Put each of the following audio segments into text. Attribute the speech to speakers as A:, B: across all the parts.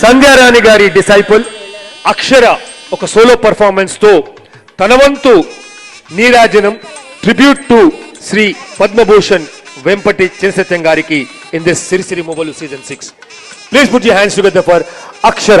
A: సంధ్యారాణి గారి డిసైపుల్. అక్షర ఒక సోలో పర్ఫార్మెన్స్తో తన వంతు నీరాజనం ట్రిబ్యూట్ టు శ్రీ పద్మభూషణ్ వెంపటి చిరసత్యం గారికి in this Sirisiri mobile season six please put you hands together for Akshara.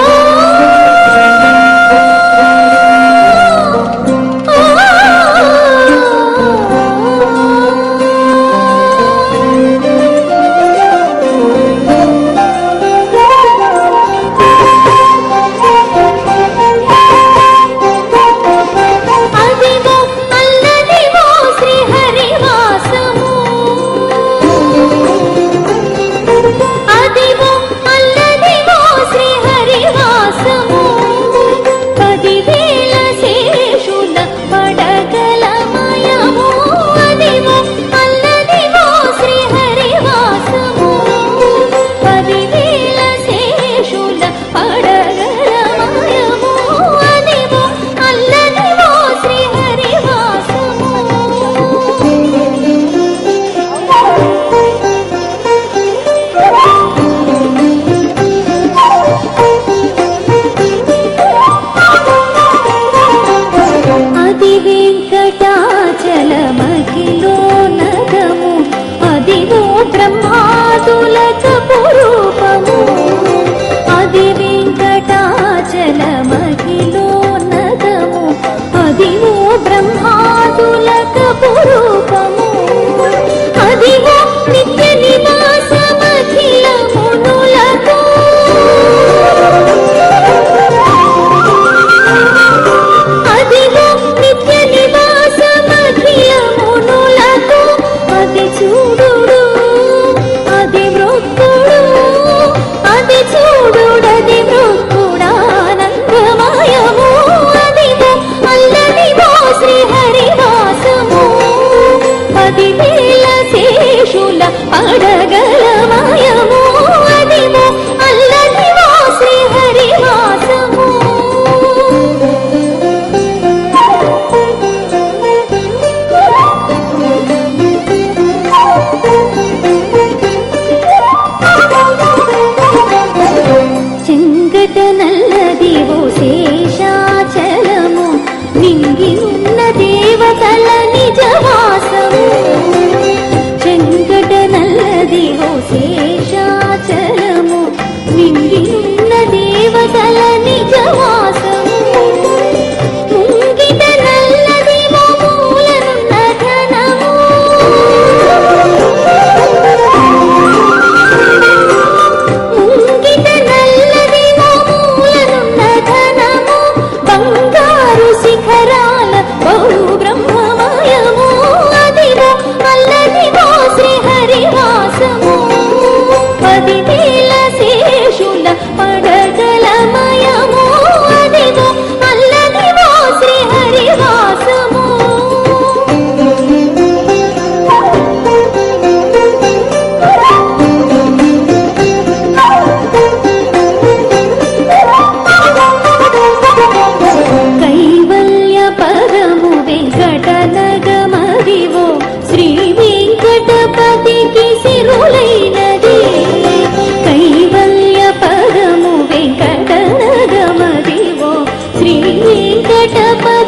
B: పటప